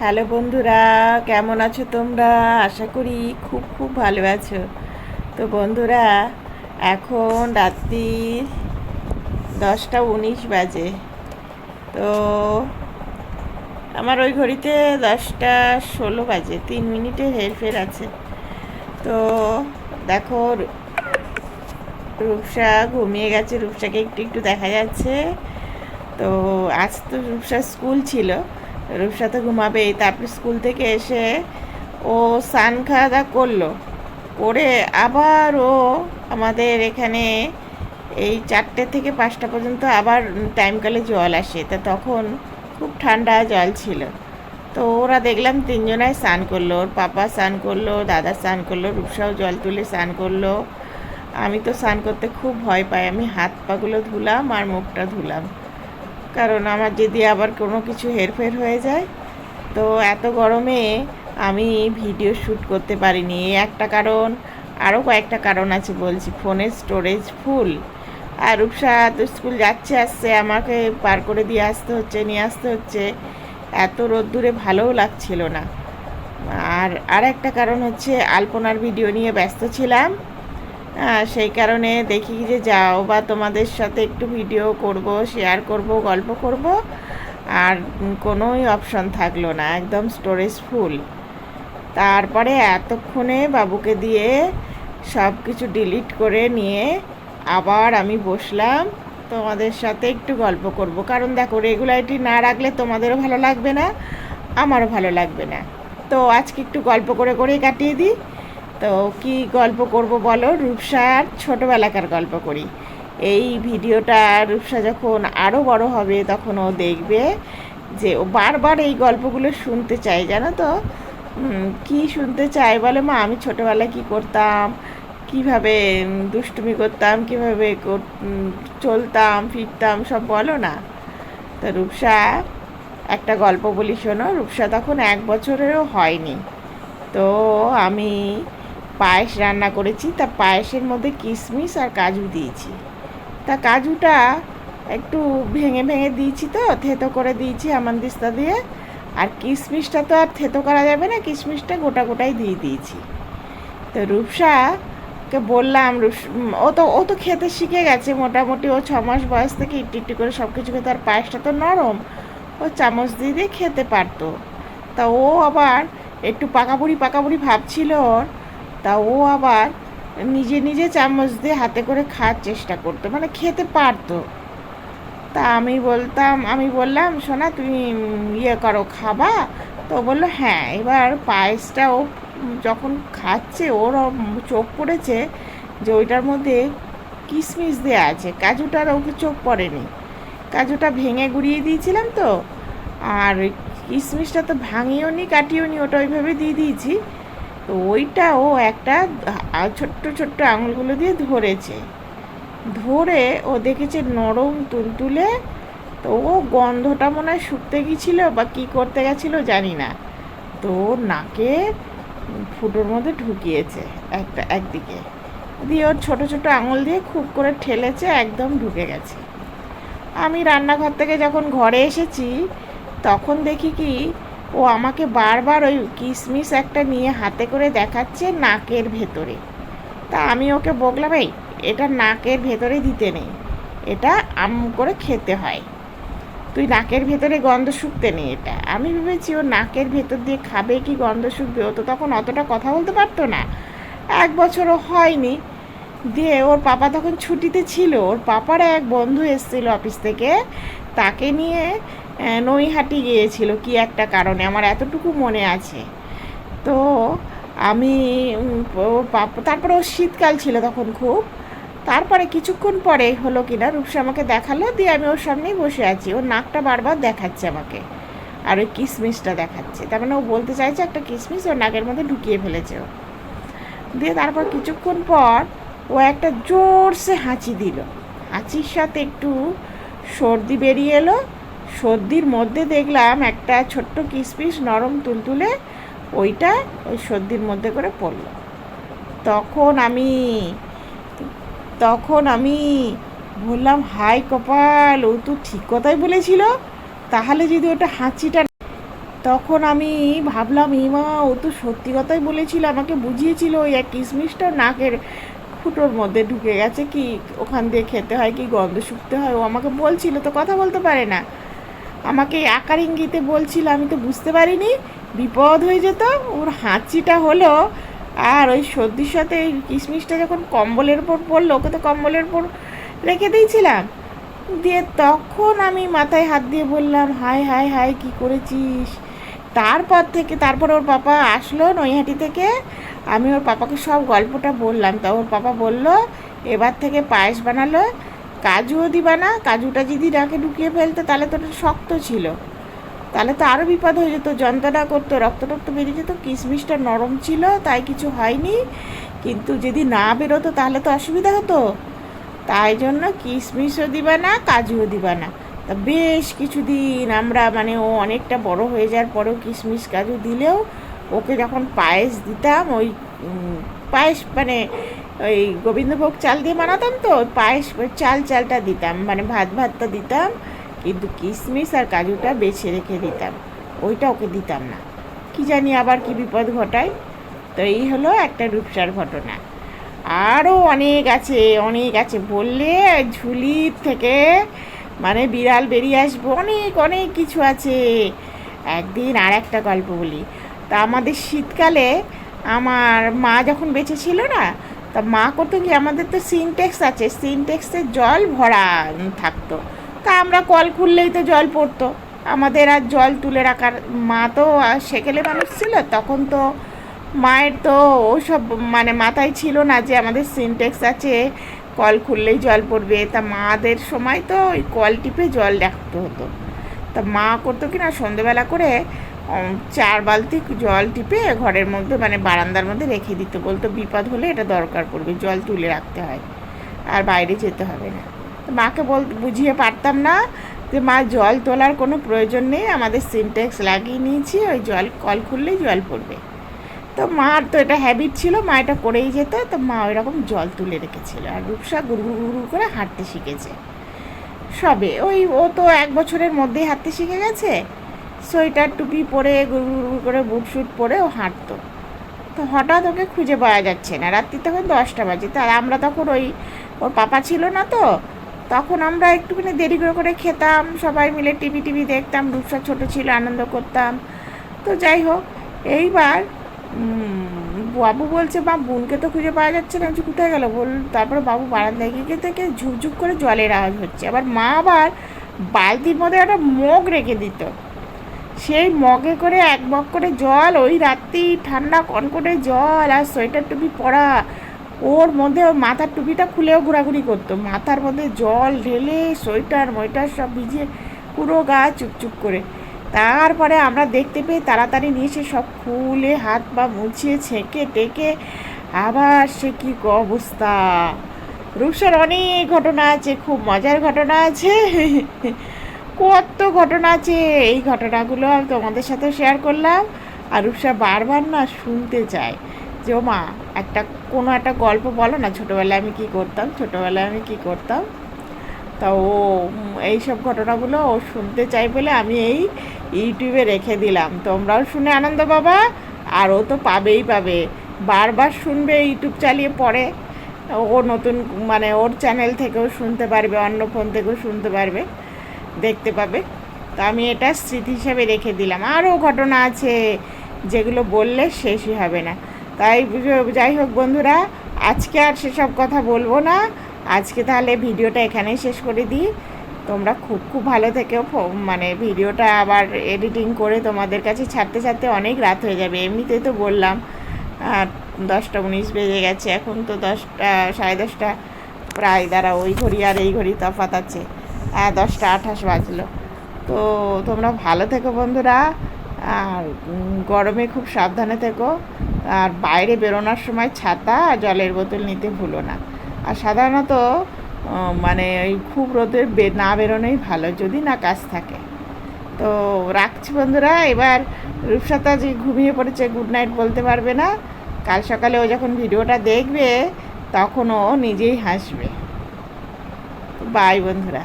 Hello বন্ধুরা, কেমন আছো তোমরা? আশা করি খুব খুব ভালো আছো। তো বন্ধুরা, এখন রাত্রি দশটা উনিশ বাজে। তো আমার ওই ঘড়িতে দশটা ষোলো বাজে, তিন মিনিটের হেরফের আছে। তো দেখো রূপসা ঘুমিয়ে গেছে, রূপসাকে একটু একটু দেখা যাচ্ছে। তো আজ তো রূপসার স্কুল ছিল। রূপসা তো ঘুমাবেই তারপর স্কুল থেকে এসে ও স্নান খাওয়া দাওয়া করল। করে আবার ও আমাদের এখানে এই চারটে থেকে পাঁচটা পর্যন্ত আবার টাইমকালে জল আসে। তা তখন খুব ঠান্ডা জল ছিল। তো ওরা দেখলাম তিনজনায় স্নান করল। ওর পাপা স্নান করল, দাদা স্নান করল, রূপসাও জল তুলে স্নান করল। আমি তো স্নান করতে খুব ভয় পাই। আমি হাত পাগুলো ধুলাম আর মুখটা ধুলাম। কারণ আমার যদি আবার কোনো কিছু হেরফের হয়ে যায়, তো এত গরমে আমি ভিডিও শ্যুট করতে পারিনি। একটা কারণ আরও কয়েকটা কারণ আছে বলছি। ফোনের স্টোরেজ ফুল আর রূপসা তো স্কুল যাচ্ছে, আসছে, আমাকে পার করে দিয়ে আসতে হচ্ছে, নিয়ে আসতে হচ্ছে। এত রোদ্দুরে ভালোও লাগছিল না। আর আর একটা কারণ হচ্ছে, আলপনার ভিডিও নিয়ে ব্যস্ত ছিলাম। সেই কারণে দেখি যে যাও বা তোমাদের সাথে একটু ভিডিও করব শেয়ার করব, গল্প করব। আর কোনোই অপশন থাকল না, একদম স্টোরেজ ফুল তারপরে এতক্ষণে বাবুকে দিয়ে সব কিছু ডিলিট করে নিয়ে আবার আমি বসলাম, তোমাদের সাথে একটু গল্প করব। কারণ দেখো রেগুলারিটি না রাখলে তোমাদেরও ভালো লাগবে না, আমারও ভালো লাগবে না। তো আজকে একটু গল্প করে করেই কাটিয়ে দিই। তো কি গল্প করব বলো? রূপসার ছোটোবেলাকার গল্প করি। এই ভিডিওটা রূপসা যখন আরও বড় হবে তখন ও দেখবে যে ও বারবার এই গল্পগুলো শুনতে চায়, জানো তো? কি শুনতে চায় বলে মা? আমি ছোটোবেলায় কি করতাম? কীভাবে দুষ্টুমি করতাম? কীভাবে চলতাম, ফিরতাম? সব বলো না। তো রূপসা, একটা গল্প বলি শোনো। রূপসা তখন এক বছরেরও হয়নি। তো আমি পায়েস রান্না করেছি। তা পায়েসের মধ্যে কিশমিশ আর কাজু দিয়েছি। তা কাজুটা একটু ভেঙে ভেঙে দিয়েছি তো থেতো করে দিয়েছি আমান্দিস্তা দিয়ে। আর কিশমিশটা তো আর থেতো করা যাবে না কিশমিশটা গোটা গোটাই দিয়ে দিয়েছি। তো রূপসাকে বললাম উম, ও তো ও তো খেতে শিখে গেছে মোটামুটি। ও ছ মাস বয়স থেকে একটু একটু করে সব কিছু খেতে আর পায়েসটা তো নরম। ও চামচ দিয়ে দিয়ে খেতে পারতো। তা ও আবার একটু পাকাবুড়ি পাকাবুড়ি ভাবছিল ওর। তা ও আবার নিজে নিজে চামচ দিয়ে হাতে করে খাওয়ার চেষ্টা করতো মানে খেতে পারতো। তা আমি বলতাম, আমি বললাম, সোনা, তুমি ইয়ে করো, খাবা? তো বলল হ্যাঁ। এবার পায়েসটা ও যখন খাচ্ছে, ওর চোখ পড়েছে যে ওইটার মধ্যে কিশমিশ দেওয়া আছে, কাজুটার ওকে চোখ পড়েনি। কাজুটা ভেঙে গুঁড়িয়ে দিয়েছিলাম তো, আর কিশমিশটা তো ভাঙিও নি কাটিও নি ওটা ওইভাবে দিয়ে দিয়েছি। তো ওইটা ও একটা ছোট্ট ছোট্ট আঙুলগুলো দিয়ে ধরেছে। ধরে ও দেখেছে নরম তুলতুলে, তো ও গন্ধটা মনে হয় শুকতে গেছিল বা কি করতে গেছিল জানি না। তো নাকে ফুটোর মধ্যে ঢুকিয়েছে একটা, একদিকে। দিয়ে ওর ছোট ছোট আঙুল দিয়ে খুব করে ঠেলেছে, একদম ঢুকে গেছে। আমি রান্নাঘর থেকে যখন ঘরে এসেছি, তখন দেখি কি ও আমাকে বারবার ওই কিশমিশ একটা নিয়ে হাতে করে দেখাচ্ছে নাকের ভেতরে। তা আমি ওকে বকলাম, এই, এটা নাকের ভেতরে দিতে নেই এটা আম করে খেতে হয়। তুই নাকের ভেতরে গন্ধ শুকতে নেই এটা। আমি ভেবেছি, ও নাকের ভেতর দিয়ে খাবে কি গন্ধ শুকবে? ও তো তখন অতটা কথা বলতে পারতো না। এক বছরও হয়নি। দিয়ে ওর পাপা তখন ছুটিতে ছিল। ওর পাপার এক বন্ধু এসেছিল অফিস থেকে। তাকে নিয়ে নৈহাটি গিয়েছিল কি একটা কারণে, আমার এতটুকু মনে আছে। তো আমি তারপরে ওর শীতকাল ছিল তখন খুব। তারপরে কিছুক্ষণ পরে হলো কিনা, রূপসা আমাকে দেখাল, দিয়ে আমি ওর সামনেই বসে আছি। ওর নাকটা বারবার দেখাচ্ছে আমাকে, আর ওই কিশমিশটা দেখাচ্ছে। তার মানে ও বলতে চাইছে একটা কিশমিশ ওর নাকের মধ্যে ঢুকিয়ে ফেলেছে ও। দিয়ে তারপর কিছুক্ষণ পর ও একটা জোরসে হাঁচি দিল। হাঁচির সাথে একটু সর্দি বেরিয়ে এলো সর্দির মধ্যে দেখলাম একটা ছোট্ট কিসপিস নরম তুলতুলে, ওইটা ওই সর্দির মধ্যে করে পড়ল। তখন আমি তখন আমি বললাম, হাই কপাল, ও তো ঠিক কথাই বলেছিল, তাহলে যদি ওটা হাঁচিটা তখন আমি ভাবলাম মা, ও তো সত্যি কথাই বলেছিল, আমাকে বুঝিয়েছিল, ওই এক কিশমিশটা নাকের ফুটোর মধ্যে ঢুকে গেছে কি, ওখান দিয়ে খেতে হয় কি, গন্ধ শুকতে হয়, ও আমাকে বলছিল, তো কথা বলতে পারে না। আমাকে আকার ইঙ্গিতে বলছিল, আমি তো বুঝতে পারিনি, বিপদ হয়ে যেত, ওর হাঁচিটা হলো, আর ওই সর্দির সাথে এই কিশমিশটা যখন কম্বলের উপর পড়ল, ওকে তো কম্বলের উপর রেখে দিয়েছিলাম। দিয়ে তখন আমি মাথায় হাত দিয়ে বললাম হাই হাই হাই কি করেছিস? তারপর থেকে, তারপর ওর পাপা আসলো নৈহাটি থেকে, আমি ওর পাপাকে সব গল্পটা বললাম। তা ওর পাপা বলল, এবার থেকে পায়েস বানালো কাজুও দিবা না, কাজুটা যদি নাকে ঢুকিয়ে ফেলতো, তাহলে তো ওটা শক্ত ছিল। তাহলে তো আরও বিপদ হয়ে যেত, যন্ত্রণা করতো রক্ত টক্ত বেরিয়ে যেত, কিশমিশটা নরম ছিল, তাই কিছু হয়নি। কিন্তু যদি না বেরোতো, তাহলে তো অসুবিধা হতো। তাই জন্য কিশমিশও দিবা না, কাজুও দিবা না। তা বেশ কিছুদিন আমরা মানে ও অনেকটা বড় হয়ে যাওয়ার পরেও কিশমিশ, কাজু দিলেও ওকে যখন পায়েস দিতাম, ওই পায়েস মানে ওই গোবিন্দভোগ চাল দিয়ে বানাতাম তো, পায়েস চাল, চালটা দিতাম মানে ভাত, ভাতটা দিতাম, কিন্তু কিশমিশ আর কাজুটা বেছে রেখে দিতাম, ওইটা ওকে দিতাম না। কি জানি আবার কি বিপদ ঘটায়, তো এই হলো একটা রূপসার ঘটনা। আরও অনেক আছে অনেক আছে, বললে ঝুলির থেকে মানে বিড়াল বেরিয়ে আসবে, অনেক অনেক কিছু আছে। একদিন আর একটা গল্প বলি। তা আমাদের শীতকালে আমার মা যখন বেঁচে ছিল না তা মা করতো কি আমাদের তো সিনটেক্স আছে সিনটেক্সে জল ভরা থাকতো। তা আমরা কল খুললেই তো জল পড়তো। আমাদের আর জল তুলে রাখার, মা তো সেকেলে মানুষ ছিল, তখন তো মায়ের তো ওসব মানে মাথায় ছিল না যে আমাদের সিনটেক্স আছে, কল খুললেই জল পড়বে। তা মাদের সময় তো ওই কল টিপে জল রাখতে হতো। তা মা করতো কি না সন্ধেবেলা করে চার বালতি জল টিপে ঘরের মধ্যে মানে বারান্দার মধ্যে রেখে দিত বলতো, বিপদ হলে এটা দরকার পড়বে, জল তুলে রাখতে হয়, আর বাইরে যেতে হবে না। তো মাকে বল, বুঝিয়ে পারতাম না যে মা জল তোলার কোনো প্রয়োজন নেই, আমাদের সিনটেক্স লাগিয়ে নিয়েছি, ওই জল, কল খুললেই জল পড়বে। তো মার তো এটা হ্যাবিট ছিল, মা এটা করেই যেত, তো মা ওই রকম জল তুলে রেখেছিল, আর রূপসা গুড় গুড় করে হাঁটতে শিখেছে। সবে, ওই, ও তো এক বছরের মধ্যেই হাঁটতে শিখে গেছে সোয়েটার, টুপি পরে, গুড় করে, বুট শুট পরে ও হাঁটতো। তো হঠাৎ ওকে খুঁজে পাওয়া যাচ্ছে না। রাত্রি তখন দশটা বাজে। তা আমরা তখন ওই, ওর পাপা ছিল না তো, তখন আমরা একটুখানি দেরি করে করে খেতাম। সবাই মিলে টিভি টিভি দেখতাম, রূপসা ছোটো ছিল, আনন্দ করতাম। তো যাই হোক, এইবার বাবু বলছে বা বোনকে তো খুঁজে পাওয়া যাচ্ছে না। কোথায় গেল? বল, তারপরে বাবু বারান্দায় গিয়ে থেকে ঝুকঝুক করে জলের আওয়াজ হচ্ছে। আবার মা আবার বালতির মধ্যে একটা মগ রেখে দিত। সেই মগে করে এক মগ করে জল, ওই রাত্রি ঠান্ডা কনকনে জল আর সোয়েটার টুপি পরা। ওর মধ্যে ওর মাথার টুপিটা খুলেও ঘোরাঘুরি করতো। মাথার মধ্যে জল ঢেলে, সোয়েটার, ময়টার সব ভিজিয়ে পুরো গা চুপচুপ করে। তারপরে আমরা দেখতে পেয়ে তাড়াতাড়ি নিয়ে এসে সব খুলে হাত পা মুছিয়ে, ছেঁকে, টেকে, আবার সে কি অবস্থা? রূপসার অনেক ঘটনা আছে, খুব মজার ঘটনা আছে। কত ঘটনা আছে। এই ঘটনাগুলো আমি তোমাদের সাথে শেয়ার করলাম। আর বারবার না শুনতে চায় যে, ও মা, একটা, কোনো একটা গল্প বলো না, ছোটোবেলায় আমি কি করতাম, ছোটোবেলায় আমি কি করতাম? তা ও এইসব ঘটনাগুলো ও শুনতে চাই বলে আমি এই ইউটিউবে রেখে দিলাম। তোমরাও শুনে আনন্দ বাবা আর ও তো পাবেই পাবে। বারবার শুনবে, ইউটিউব চালিয়ে পড়ে। ও নতুন মানে ওর চ্যানেল থেকেও শুনতে পারবে, অন্য ফোন থেকেও শুনতে পারবে। দেখতে পাবে। তো আমি এটা স্মৃতি হিসাবে রেখে দিলাম। আরও ঘটনা আছে যেগুলো বললে শেষই হবে না। তাই যাই হোক বন্ধুরা, আজকে আর সেসব কথা বলব না। আজকে তাহলে ভিডিওটা এখানেই শেষ করে দিই। তোমরা খুব খুব ভালো থেকেও মানে ভিডিওটা আবার এডিটিং করে তোমাদের কাছে ছাড়তে ছাড়তে অনেক রাত হয়ে যাবে। এমনিতেই তো বললাম দশটা উনিশ বেজে গেছে। এখন তো দশটা, সাড়ে দশটা, প্রায় দ্বারা ওই ঘড়ি আর এই ঘড়ি তফাত আছে। হ্যাঁ দশটা আঠাশ বাজলো। তো তোমরা ভালো থেকো বন্ধুরা। আর গরমে খুব সাবধানে থেকো। আর বাইরে বেরোনোর সময় ছাতা আর জলের বোতল নিতে ভুলো না। আর সাধারণত মানে ওই খুব রোদে না বেরোনোই ভালো, যদি না কাজ থাকে। তো রাখছি বন্ধুরা। এবার রূপসাতা যে ঘুমিয়ে পড়েছে গুড নাইট বলতে পারবে না। কাল সকালে ও যখন ভিডিওটা দেখবে, তখন ও নিজেই হাসবে। বাই বন্ধুরা।